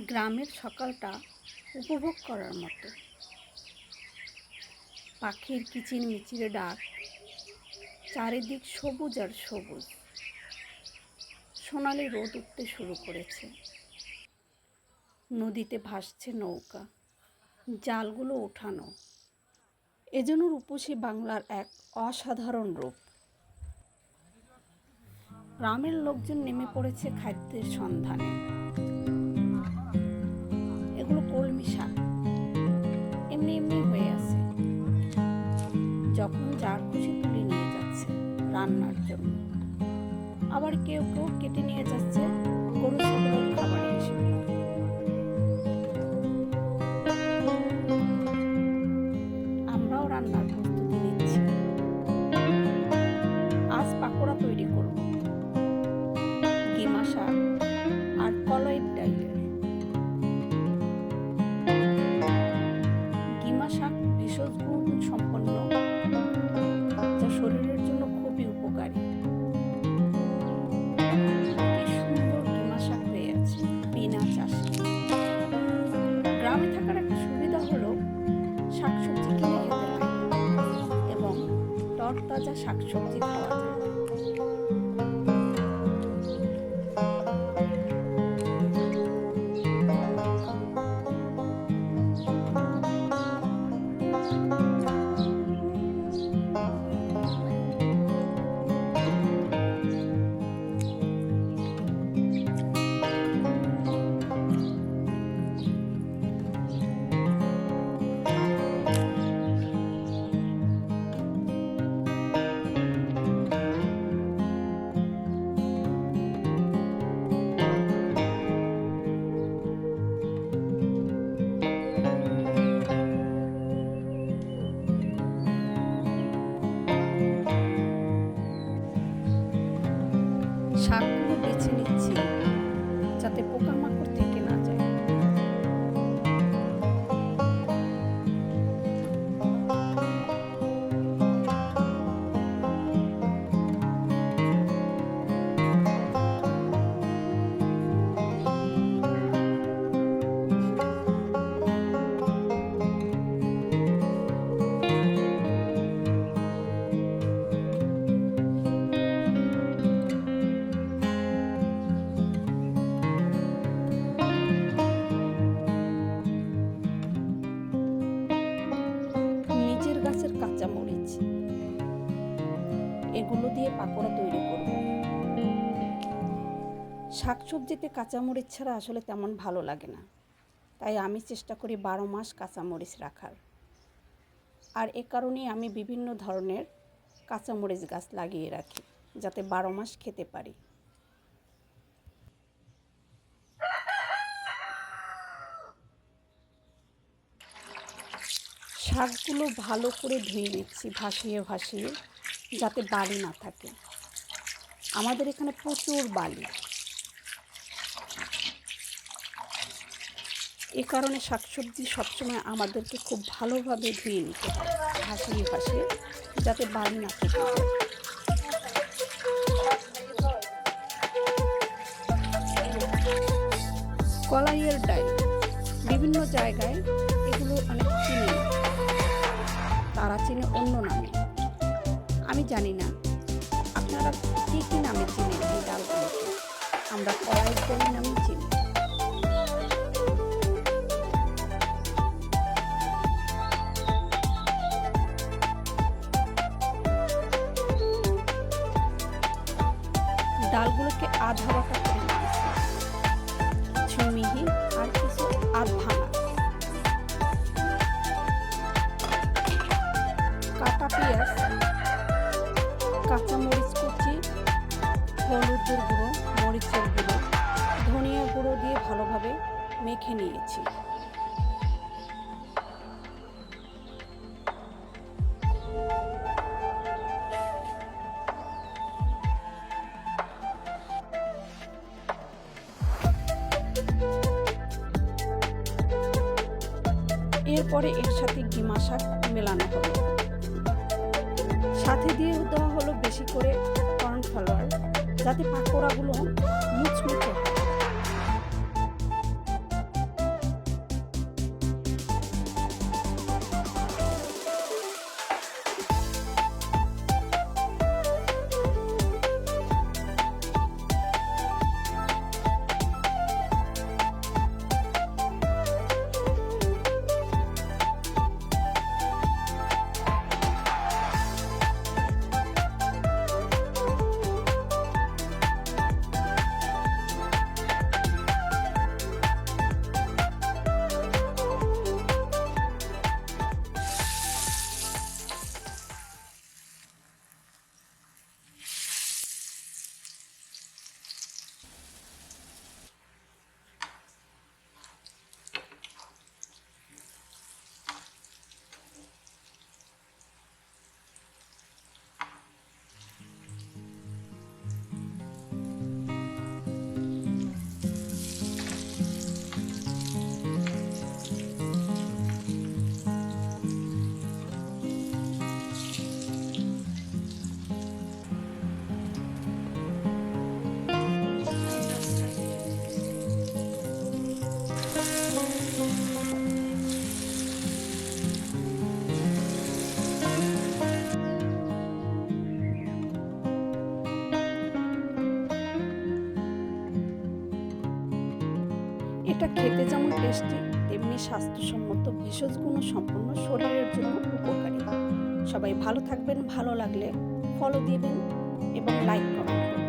গ্রামের সকালটা উপভোগ করার মতো। পাখির কিচির মিচিরে ডাক, চারিদিক সবুজ আর সবুজ। সোনালি রোদ উঠতে শুরু করেছে। নদীতে ভাসছে নৌকা, জালগুলো ওঠানো। এজন্য রূপসী বাংলার এক অসাধারণ রূপ। গ্রামের লোকজন নেমে পড়েছে খাদ্যের সন্ধানে। কলমি শাক এমনি এমনি হয়ে আছে। যখন যার খুশি তুলে নিয়ে যাচ্ছে রান্নার জন্য। আবার কেউ কেউ কেটে নিয়ে যাচ্ছে গরু ছাগলের খাবার হিসেবে। আমরাও রান্নার গ্রামে থাকার একটা সুবিধা হলো শাকসবজি কিনে খেতে হয়। এবং তরতাজা শাকসবজি খাওয়া যায়। শাকগুলো বেছে নিচ্ছি যাতে পোকামাকড় পাকোড়া তৈরি করব। শাকসবজিতে কাঁচামরিচ ছাড়া আসলে তেমন ভালো লাগে না। তাই আমি চেষ্টা করি বারো মাস কাঁচামরিচ রাখার। আর এ কারণেই আমি বিভিন্ন ধরনের কাঁচামরিচ গাছ লাগিয়ে রাখি, যাতে বারো মাস খেতে পারি। শাকগুলো ভালো করে ধুয়ে নিচ্ছি, ভাসিয়ে ভাসিয়ে। যাতে বালি না থাকে। আমাদের এখানে প্রচুর বালি। এ কারণে শাকসবজি সবসময় আমাদেরকে খুব ভালোভাবে ধুয়ে নিতে হয়, ভাসিয়ে যাতে বালি না থাকে। কলাইয়ের ডাল। বিভিন্ন জায়গায় এগুলো অনেক চিনি। তারা চিনে অন্য নামে। আমি জানি না। আপনারা কী কী নামে চিনেন এই ডালগুলোকে? আমরা কড়াই ডাল নামে চিনি। ডালগুলোকে আধা বাটা করে নিয়েছি। কিছু মিহি আর কিছু আধ হলুদের গুঁড়ো, মরিচের গুঁড়ো, ধনিয়া গুঁড়ো দিয়ে ভালোভাবে মেখে নিয়েছি। এরপরে এর সাথে ডিমা শাক মেলানো হবে। সাথে দিয়ে দেওয়া হলো বেশি করে যাতে পাকোড়াগুলো মুচমুচে হয়। টেস্টি তেমনি স্বাস্থ্যসম্মত ভেষজ গুণ সম্পন্ন শরীরের জন্য উপকারী। সবাই ভালো থাকবেন, ভালো লাগলে ফলো দিবেন এবং লাইক করবেন